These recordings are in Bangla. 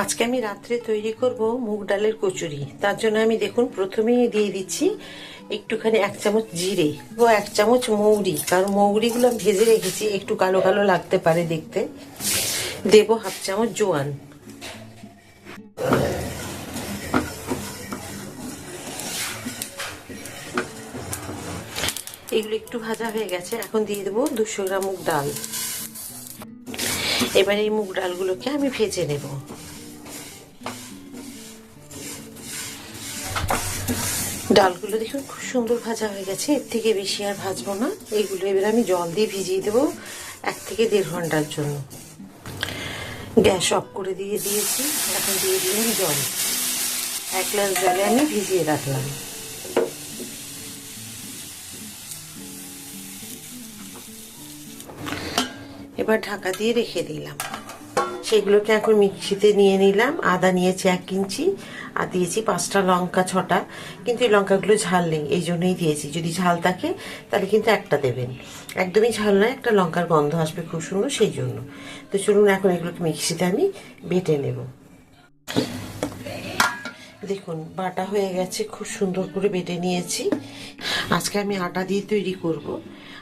আজকে আমি রাত্রে তৈরি করব মুগ ডালের কচুরি। তার জন্য আমি দেখুন, প্রথমেই দিয়ে দিচ্ছি একটুখানি এক চামচ জিরে ও এক চামচ মৌরি। কারণ মৌরিগুলো আমি ভেজে রেখেছি, একটু কালো কালো লাগতে পারে দেখতে। দেব হাফ চামচ জোয়ান। এগুলো একটু ভাজা হয়ে গেছে, এখন দিয়ে দেবো দুশো গ্রাম মুগ ডাল। এবার এই মুগ ডালগুলোকে আমি ভেজে নেব। ডালগুলো দেখুন, খুব সুন্দর ভাজা হয়ে গেছে। এর থেকে বেশি আর ভাজবো না। এইগুলো এবার আমি জল দিয়ে ভিজিয়ে দেবো এক থেকে দেড় ঘণ্টার জন্য। গ্যাস অফ করে দিয়ে দিয়েছি। এখন দিয়ে দিলাম জল। এক গ্লাস জলে আমি ভিজিয়ে রাখলাম। এবার ঢাকা দিয়ে রেখে দিলাম। সেগুলোকে এখন মিক্সিতে নিয়ে নিলাম। আদা নিয়েছি এক ইঞ্চি আর দিয়েছি পাঁচটা লঙ্কা, ছটা। কিন্তু এই লঙ্কাগুলো ঝাল নেই, এই জন্যই দিয়েছি। যদি ঝাল থাকে, তাহলে কিন্তু একটা দেবেন। একদমই ঝাল নয়, একটা লঙ্কার গন্ধ আসবে খুব সুন্দর, সেই জন্য। তো চলুন এখন এগুলোকে মিক্সিতে আমি বেটে নেব। দেখুন, বাটা হয়ে গেছে, খুব সুন্দর করে বেটে নিয়েছি। আজকে আমি আটা দিয়ে তৈরি করব।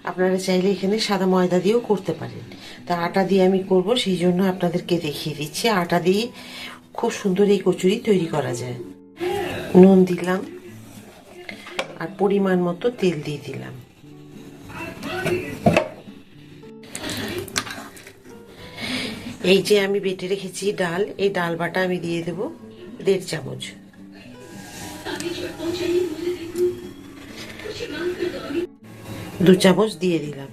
আপনারা চাইলে এখানে সাদা ময়দা দিয়েও করতে পারেন। তা আটা দিয়ে আমি করব, সেই জন্য আপনাদেরকে দেখিয়ে দিচ্ছি। আটা দিয়ে খুব সুন্দর এই কচুরি তৈরি করা যায়। নুন দিলাম, আর পরিমাণ মতো তেল দিয়ে দিলাম। এই যে আমি বেটে রেখেছি ডাল, এই ডাল বাটা আমি দিয়ে দেব দেড় চামচ। দু চামচ দিয়ে দিলাম।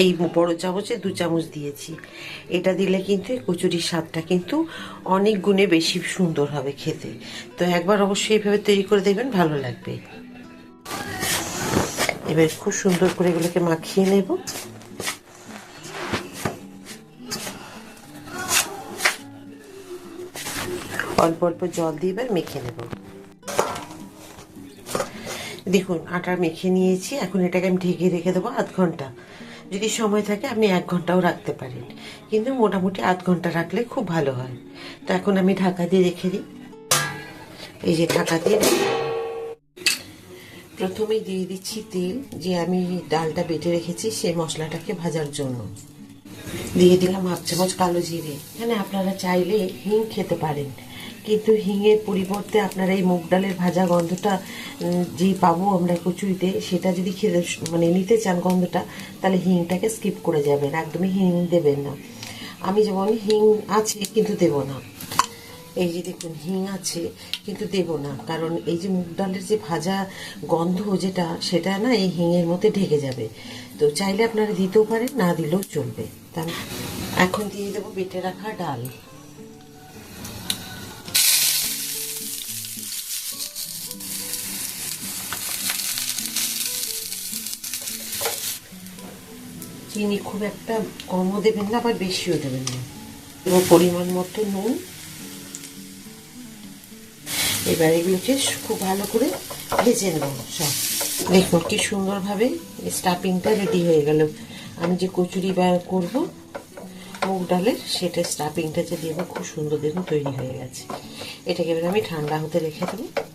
এই বড় চামচে দু চামচ দিয়েছি। এটা দিলে কিন্তু এই কচুরির স্বাদটা কিন্তু অনেক গুণে বেশি সুন্দর হবে খেতে। তো একবার অবশ্যই এইভাবে তৈরি করে দেবেন ভালো লাগবে। এবার খুব সুন্দর করে এগুলোকে মাখিয়ে নেব। অল্প অল্প জল দিয়ে এবার মেখে নেব। দেখুন আটা মেখে নিয়েছি, এখন এটাকে আমি ঢেকে রেখে দেবো আধ ঘণ্টা। যদি সময় থাকে, আপনি এক ঘন্টাও রাখতে পারেন। কিন্তু মোটামুটি আধ ঘণ্টা রাখলে খুব ভালো হয়। তো এখন আমি ঢাকা দিয়ে রেখে দিই। এই যে ঢাকা দিয়ে দিলাম। দিয়ে দিচ্ছি তেল, যে আমি ডালটা বেটে রেখেছি সেই মশলাটাকে ভাজার জন্য। দিয়ে দিলাম হাফ চামচ কালো জিরে। এখানে আপনারা চাইলে হিং খেতে পারেন। কিন্তু হিঙের পরিবর্তে আপনারা এই মুগ ডালের ভাজা গন্ধটা যে পাবো আমরা কচুরিতে, সেটা যদি খেতে মানে নিতে চান গন্ধটা, তাহলে হিংটাকে স্কিপ করে যাবেন, একদমই হিং দেবেন না। আমি যেমন হিং আছে কিন্তু দেব না। এই যে দেখুন, হিং আছে কিন্তু দেব না, কারণ এই যে মুগ ডালের যে ভাজা গন্ধ যেটা, সেটা না এই হিঙের মধ্যে ঢেকে যাবে। তো চাইলে আপনারা দিতেও পারেন, না দিলেও চলবে। তা এখন দিয়ে দেবো বেটে রাখা ডাল। চিনি খুব একটা কমও দেবেন না, আবার বেশিও দেবেন না। এবং পরিমাণ মতো নুন। এবার এগুলোকে খুব ভালো করে ভেজে নেব সব। দেখুন কি সুন্দরভাবে স্টাফিংটা রেডি হয়ে গেল। আমি যে কচুরি বার করব, মুগ ডালের, সেটা স্টাফিংটা যে দেবো, খুব সুন্দর দেখুন তৈরি হয়ে গেছে। এটাকে এবার আমি ঠান্ডা হতে রেখে দেবো।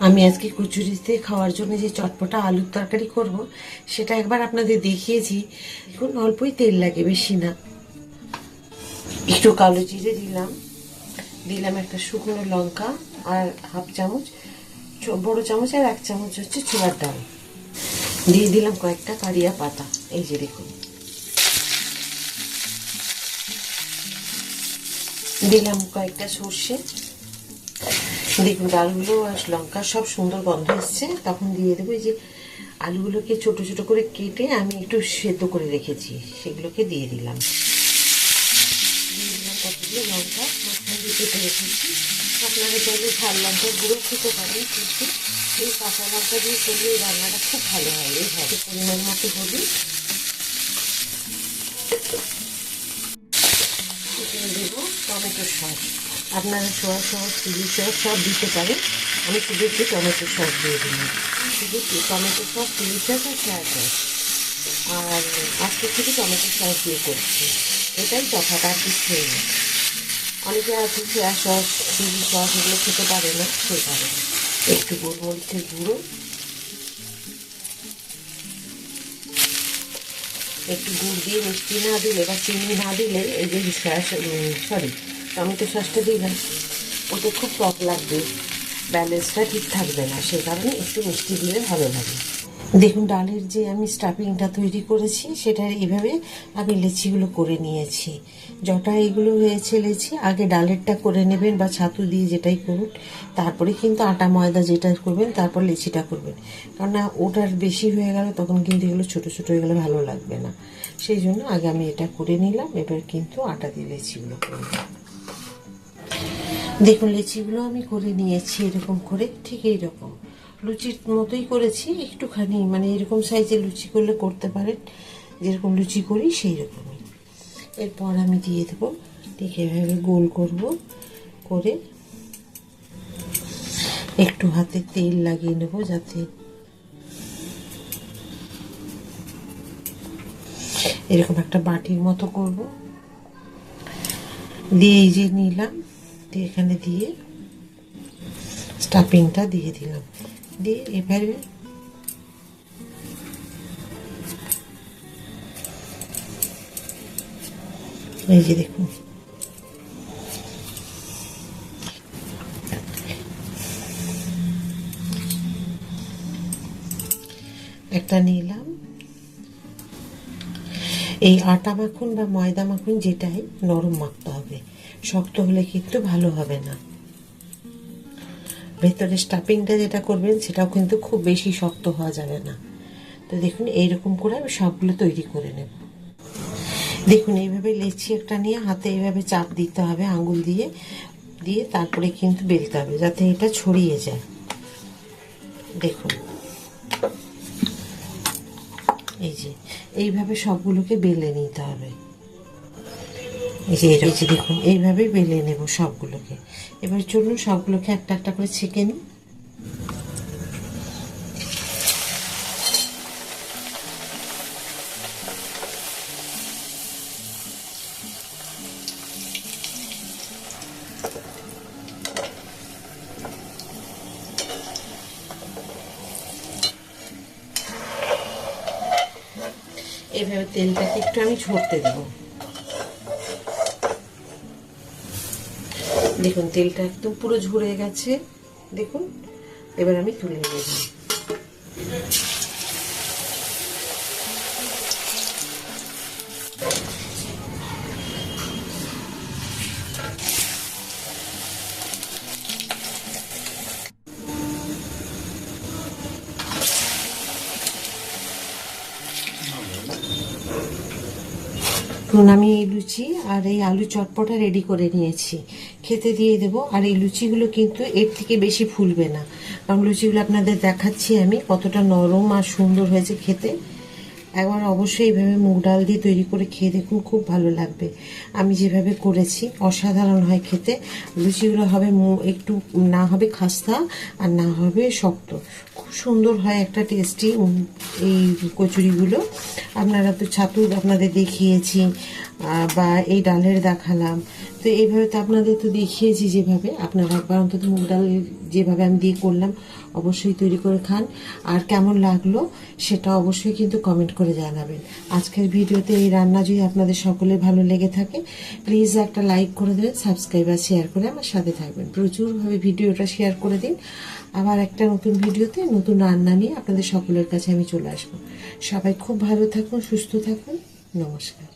আমি আজকে কচুরিতে খাওয়ার জন্য যে চটপটা আলুর তরকারি করব, সেটা একবার আপনাদের দেখিয়েছি। দেখুন, অল্পই তেল লাগে, বেশি না। একটু কালো জিরে দিলাম। দিলাম একটা শুকনো লঙ্কা আর হাফ চামচ বড় চামচ আর এক চামচ হচ্ছে ছোলার ডাল। দিয়ে দিলাম কয়েকটা কারিয়া পাতা। এই যে দেখুন। দিলাম কয়েকটা সর্ষে। দেখুন ডালগুলো আর লঙ্কা সব সুন্দর গন্ধ এসছে, তখন দিয়ে দেবো এই যে আলুগুলোকে ছোট ছোট করে কেটে আমি একটু সেদ্ধ করে রেখেছি, সেগুলোকে দিয়ে দিলাম। দিয়ে লঙ্কা দিয়ে কেটে গুঁড়ো এই দিয়ে করলে রান্নাটা খুব ভালো হয় এইভাবে পরিমাণ মতো দেবো টমেটো সস। আপনারা সোয়া সস চিলি সস সব দিতে পারেন। আমি শুধু একটু টমেটো সস দিয়ে দিলাম। শুধু টমেটো সস চিলি সস আর সয়া সস আর আজকে থেকে টমেটো সস দিয়ে করছি। এটাই তফাৎ আর কিছু নেই অনেকে আছে সোয়া সস চিলি সস এগুলো খেতে পারে না সেই কারণে একটু গোলমরিচের গুঁড়ো। একটু গুড় দিয়ে মিষ্টি না দিলে বা চিনি না দিলে এই যে সরি টমেটো সসটা দিলাম ওতে খুব টক লাগবে। ব্যালেন্সটা ঠিক থাকবে না। সেই কারণে একটু মিষ্টি দিলে ভালো লাগে। দেখুন, ডালের যে আমি স্টাফিংটা তৈরি করেছি, সেটা এইভাবে আমি লেচিগুলো করে নিয়েছি। যটা এগুলো হয়েছে লেচি, আগে ডালেরটা করে নেবেন বা ছাতু দিয়ে যেটাই করুন। তারপরে কিন্তু আটা, ময়দা যেটা করবেন, তারপর লেচিটা করবেন। কেননা ওটার বেশি হয়ে গেলে, তখন কিন্তু এগুলো ছোটো ছোটো হয়ে গেলে ভালো লাগবে না। সেই জন্য আগে আমি এটা করে নিলাম, এবার কিন্তু আটা দিয়ে লেচিগুলো করব দেখুন, লেচিগুলো আমি করে নিয়েছি এরকম করে, ঠিক এইরকম। লুচির মতোই করেছি, একটুখানি মানে এরকম সাইজের লুচি করলে করতে পারেন, যেরকম লুচি করি সেই রকমই এরপর আমি দিয়ে দেবো, ঠিক এভাবে গোল করব, করে একটু হাতে তেল লাগিয়ে নেব যাতে এরকম একটা বাটির মতো করব। দিয়ে এই যে নিলাম দিয়ে এখানে দিয়ে স্টাফিংটা দিয়ে দিলাম। দিয়ে এবারে এই যে দেখুন। একটা নিলাম। এই আটা মাখুন বা ময়দা মাখুন যেটাই নরম মাখতে হবে। শক্ত হলে কিন্তু ভালো হবে না। ভেতরে স্টাফিংটা যেটা করবেন, সেটাও কিন্তু খুব বেশি শক্ত হওয়া যাবে না। তো দেখুন, এইরকম করে আমি সবগুলো তৈরি করে নেব। দেখুন, এইভাবে লেচি একটা নিয়ে হাতে এইভাবে চাপ দিতে হবে, আঙুল দিয়ে দিয়ে তারপরে কিন্তু বেলতে হবে, যাতে এটা ছড়িয়ে যায়। দেখুন। এই যে, এইভাবে সবগুলোকে বেলে নিতে হবে। এই যে দেখুন এইভাবে বেলে নেব সবগুলোকে। এবার চলুন সবগুলোকে একটা একটা করে ছেঁকে নিই। এইভাবে তেলটাকে একটু আমি ঝরতে দেবো। দেখুন, তেলটা একদম পুরো ঝরে গেছে। দেখুন, এবার আমি তুলে নেব। এখন আমি এই লুচি আর এই আলু চটপটা রেডি করে নিয়েছি। খেতে দিয়ে দেব। আর এই লুচিগুলো কিন্তু এর থেকে বেশি ফুলবে না। কারণ লুচিগুলো আপনাদের দেখাচ্ছি আমি কতটা নরম আর সুন্দর হয়েছে খেতে। একবার অবশ্যই এইভাবে মুগ ডাল দিয়ে তৈরি করে খেয়ে দেখুন, খুব ভালো লাগবে। আমি যেভাবে করেছি, অসাধারণ হয় খেতে। লুচিগুলো হবে একটু না হবে খাস্তা আর না হবে শক্ত। খুব সুন্দর হয় একটা টেস্টি এই কচুরিগুলো। আপনারা তো ছাতু আপনাদের দেখিয়েছি বা এই ডালের দেখালাম। তো এইভাবে তো আপনাদের তো দেখিয়েছি যেভাবে। আপনারা একবার অন্তত মুগ ডাল যেভাবে আমি দিয়ে করলাম, অবশ্যই তৈরি করে খান। আর কেমন লাগল সেটা অবশ্যই কিন্তু কমেন্ট করে জানাবেন। আজকের ভিডিওতে এই রান্না যদি আপনাদের সকলের ভালো লেগে থাকে প্লিজ একটা লাইক করে দেবেন সাবস্ক্রাইব আর শেয়ার করে আমার সাথে থাকবেন। প্রচুরভাবে ভিডিওটা শেয়ার করে দিন। আবার একটা নতুন ভিডিওতে নতুন রান্না নিয়ে আপনাদের সকলের কাছে আমি চলে আসব। সবাই খুব ভালো থাকুন, সুস্থ থাকুন। নমস্কার।